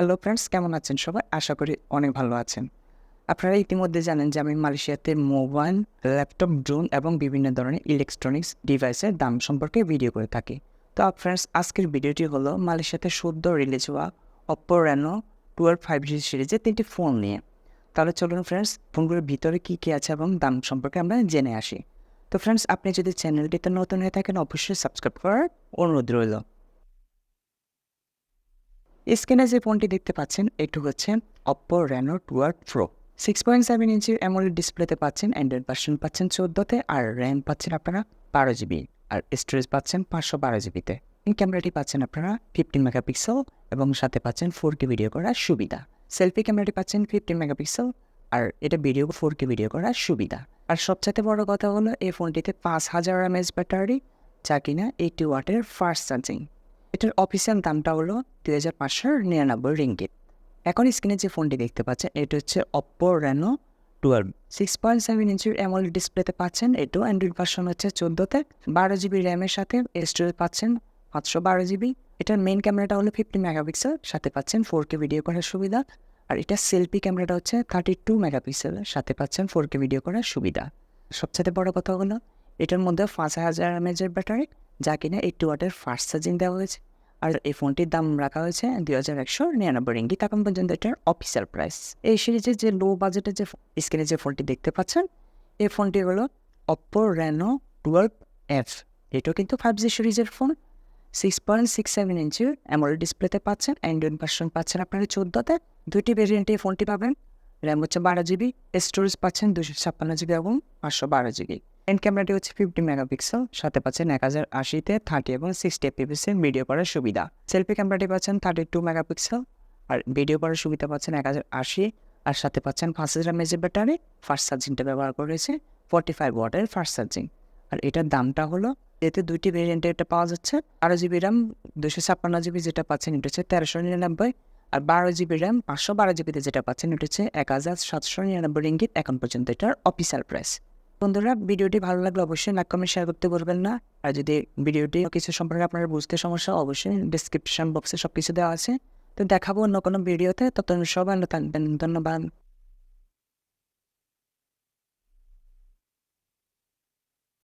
Hello friends কেমন আছেন সবাই? আশা করি অনেক ভালো আছেন। আপনারা ইতিমধ্যে জানেন যে আমি মালয়েশিয়াতে মোবাইল, ল্যাপটপ, ড্রোন এবং বিভিন্ন ধরনের ইলেকট্রনিক্স ডিভাইসের দাম সম্পর্কে ভিডিও করে থাকি। তো ফ্রেন্ডস আজকের ভিডিওটি হলো মালয়েশিয়াতে সদ্য রিলিজ হওয়া Oppo Reno twelve five G সিরিজের তিনটি ফোন নিয়ে। তাহলে চলুন ফ্রেন্ডস ফোনগুলোর ভিতরে কী কী আছে এবং দাম সম্পর্কে আমরা জেনে আসি। তো ফ্রেন্ডস আপনি যদি চ্যানেলটিতে নতুন হয়ে থাকেন, অবশ্যই সাবস্ক্রাইব করার অনুরোধ রইল। স্ক্রিনে যে ফোনটি দেখতে পাচ্ছেন, এটি হচ্ছে Oppo Reno twelve pro six point seven ইঞ্চির অ্যামোলেড ডিসপ্লেতে পাচ্ছেন অ্যান্ড্রয়েড ভার্সন পাচ্ছেন চোদ্দোতে, আর র্যাম পাচ্ছেন আপনারা বারো জিবি আর স্টোরেজ পাচ্ছেন পাঁচশো বারো জিবিতে ক্যামেরাটি পাচ্ছেন আপনারা ফিফটিন মেগাপিক্সেল এবং সাথে পাচ্ছেন ফোর কে ভিডিও করার সুবিধা। সেলফি ক্যামেরাটি পাচ্ছেন ফিফটিন মেগাপিক্সেল আর এটা ভিডিও ফোর কে ভিডিও করার সুবিধা। আর সবচেয়ে বড় কথা হলো, এই ফোনটিতে পাঁচ হাজার এমএস ব্যাটারি যা কিনা এইটি ওয়াটের ফাস্ট চার্জিং এটার অফিসিয়াল দামটা হলো দুই হাজার পাঁচশো নিরানব্বই রিঙ্গিত। এখন স্ক্রিনে যে ফোনটি দেখতে পাচ্ছেন, এটা হচ্ছে Oppo Reno twelve six point seven ইঞ্চির অ্যামোল ডিসপ্লেতে পাচ্ছেন, এটাও অ্যান্ড্রয়েড ভার্সন হচ্ছে চোদ্দোতে। বারো জিবি র্যামের সাথে স্টোরেজ পাচ্ছেন পাঁচশো বারো জিবি এটার মেন ক্যামেরাটা হলো ফিফটি মেগাপিক্সেল সাথে পাচ্ছেন ফোর কে ভিডিও করার সুবিধা। আর এটা সেলফি ক্যামেরাটা হচ্ছে থার্টি টু মেগাপিক্সেল সাথে পাচ্ছেন ফোর কে ভিডিও করার সুবিধা। সবচেয়ে বড় কথা হলো, এটার মধ্যে পাঁচ হাজার এমএজের ব্যাটারি যা কিনা এইটটি ওয়াটের ফার্স্ট চার্জিং দেওয়া হয়েছে। আর এই ফোনটির দাম রাখা হয়েছে দুই হাজার একশো নিরানব্বই রিঙ্গিত এখন পর্যন্ত এটার অফিসিয়াল প্রাইস এই সিরিজের যে লো বাজেটের যে স্ক্রিনে যে ফোনটি দেখতে পাচ্ছেন, এই ফোনটি হলো অপ্পো রেনো টুয়েলভ এফ এটাও কিন্তু ফাইভ জি সিরিজের phone six point six seven ইঞ্চির অ্যামোল ডিসপ্লেতে পাচ্ছেন অ্যান্ড্রয়েড ভার্সন পাচ্ছেন আপনারা চোদ্দোতে। দুইটি ভেরিয়েন্টে এই ফোনটি পাবেন। র্যাম হচ্ছে বারো জিবি স্টোরেজ পাচ্ছেন দুশো ছাপ্পান্ন জিবি এবং পাঁচশো বারো জিবি ফ্রন্ট ক্যামেরাটি হচ্ছে ফিফটি মেগাপিক্সেল সাথে পাচ্ছেন এক হাজার আশিতে থার্টি এবং সিক্সটি এপিপিসের ভিডিও করার সুবিধা। সেলফি ক্যামেরাটি পাচ্ছেন থার্টি টু মেগাপিক্সেল আর ভিডিও করার সুবিধা পাচ্ছেন এক হাজার আশি, আর সাথে পাচ্ছেন পাঁচ হাজার ব্যাটারি ফার্স্ট চার্জিংটা ব্যবহার করেছে ফর্টি ফাইভ ওয়াটের ফার্স্ট চার্জিং আর এটার দামটা হলো, এতে দুইটি ভেরিয়েন্টে এটা পাওয়া যাচ্ছে বারো জিবি র্যাম দুশো ছাপ্পান্ন জিবি যেটা পাচ্ছেন এটা হচ্ছে তেরোশো নিরানব্বই, আর বারো জিবি র্যাম পাঁচশো বারো জিবিতে যেটা পাচ্ছেন এটা হচ্ছে এক হাজার সাতশো নিরানব্বই রিঙ্গিত, এখন পর্যন্ত এটার অফিসিয়াল প্রাইস বন্ধুরা, ভিডিওটি ভালো লাগলে অবশ্যই লাইক কমেন্ট শেয়ার করতে বলবেন না। আর যদি ভিডিওটি কিছু সম্পর্কে আপনারা বুঝতে সমস্যা অবশ্যই ডিসক্রিপশন বক্সে সব কিছু দেওয়া আছে। তো দেখাবো অন্য কোনো ভিডিওতে। তত সবাই ভালো থাকবেন। ধন্যবাদ।